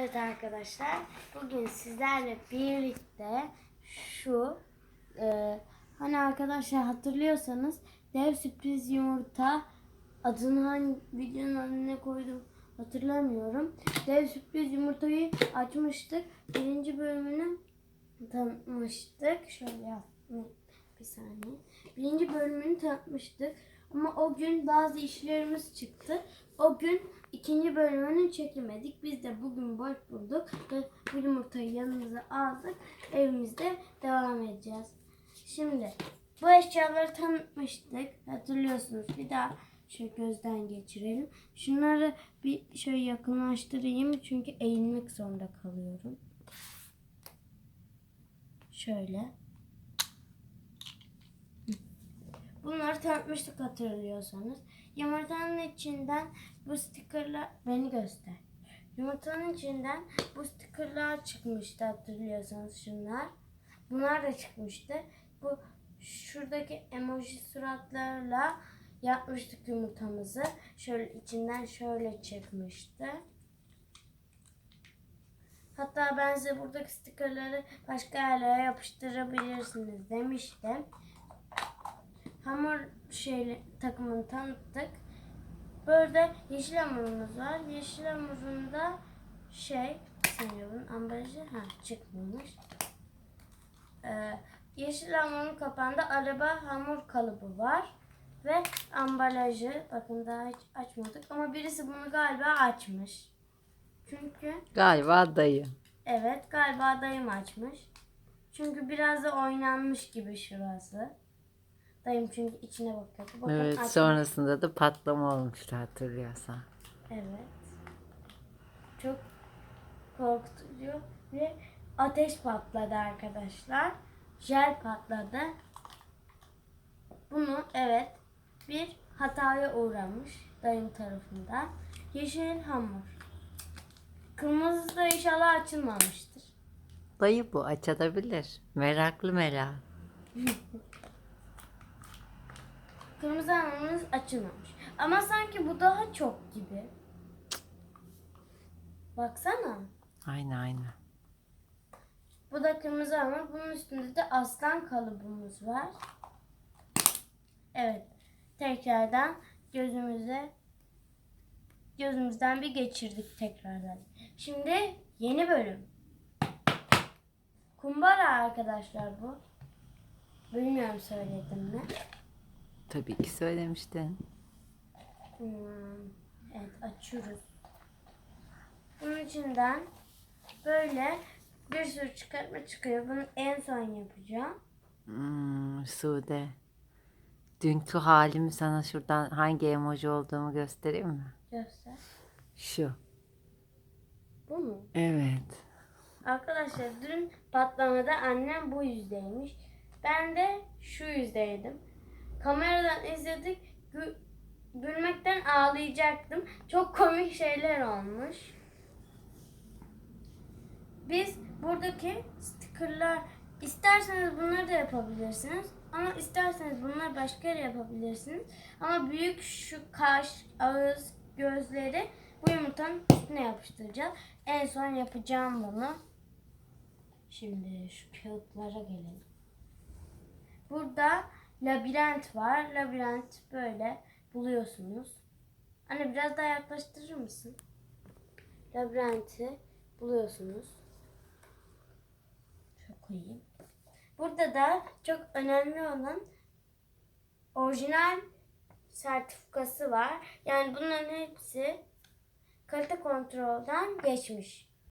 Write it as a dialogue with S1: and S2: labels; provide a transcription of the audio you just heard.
S1: Evet arkadaşlar, bugün sizlerle birlikte şu e, hani arkadaşlar hatırlıyorsanız dev sürpriz yumurta adını hangi videonun adını koydum hatırlamıyorum. Dev sürpriz yumurtayı açmıştık. Birinci bölümünü tanıtmıştık. Şöyle bir saniye. Birinci bölümünü tanıtmıştık. Ama o gün bazı işlerimiz çıktı. O gün ikinci bölümünü çekemedik. Biz de bugün boş bulduk ve bu yumurtayı yanımıza aldık. Evimizde devam edeceğiz. Şimdi bu eşyaları tanıtmıştık. Hatırlıyorsunuz. Bir daha şöyle gözden geçirelim. Şunları bir şöyle yakınlaştırayım çünkü eğilmek zorunda kalıyorum. Şöyle. Bunları tanıtmıştık hatırlıyorsanız. Yumurtanın içinden bu stikerler beni göster. Yumurtanın içinden bu stikerler çıkmıştı hatırlıyorsanız şunlar. Bunlar da çıkmıştı. Bu şuradaki emoji suratlarla yapmıştık yumurtamızı. Şöyle içinden şöyle çıkmıştı. Hatta ben size buradaki stikerleri başka yerlere yapıştırabilirsiniz demiştim hamur şeyli takımını tanıttık. Böyle yeşil hamurumuz var. Yeşil hamurunda şey bunun ambalajı ha çıkmamış. Ee, yeşil hamurun kapağında araba hamur kalıbı var ve ambalajı bakın daha hiç açmadık ama birisi bunu galiba açmış. Çünkü
S2: Galiba dayı.
S1: evet galiba dayım açmış. Çünkü biraz da oynanmış gibi şurası. Dayım çünkü içine bakıyordu. Bakın
S2: Evet
S1: açmış.
S2: sonrasında da patlama olmuştu hatırlıyorsan.
S1: Evet. Çok korkutucu ve ateş patladı arkadaşlar. Jel patladı. Bunu evet bir hataya uğramış dayım tarafından. Yeşil hamur. Kırmızı da inşallah açılmamıştır.
S2: Dayı bu açabilir. Meraklı merak.
S1: Kırmızı hamurumuz açılmamış. Ama sanki bu daha çok gibi. Baksana.
S2: Aynı aynı.
S1: Bu da kırmızı hamur. Bunun üstünde de aslan kalıbımız var. Evet. Tekrardan gözümüze gözümüzden bir geçirdik tekrardan. Şimdi yeni bölüm. Kumbara arkadaşlar bu. Bilmiyorum söyledim mi?
S2: Tabii ki söylemiştin.
S1: Hmm, evet açıyoruz. Bunun içinden böyle bir sürü çıkartma çıkıyor. Bunu en son yapacağım.
S2: Hmm, Sude. Dünkü halimi sana şuradan hangi emoji olduğumu göstereyim mi?
S1: Göster.
S2: Şu.
S1: Bu mu?
S2: Evet.
S1: Arkadaşlar dün patlamada annem bu yüzdeymiş. Ben de şu yüzdeydim. Kameradan izledik. Gü- gülmekten ağlayacaktım. Çok komik şeyler olmuş. Biz buradaki stickerlar isterseniz bunları da yapabilirsiniz. Ama isterseniz bunları başka yere yapabilirsiniz. Ama büyük şu kaş, ağız, gözleri bu yumurtanın üstüne yapıştıracağız. En son yapacağım bunu. Şimdi şu kağıtlara gelelim. Burada labirent var. Labirent böyle buluyorsunuz. Anne biraz daha yaklaştırır mısın? Labirenti buluyorsunuz. Şöyle koyayım. Burada da çok önemli olan orijinal sertifikası var. Yani bunların hepsi kalite kontrolden geçmiş.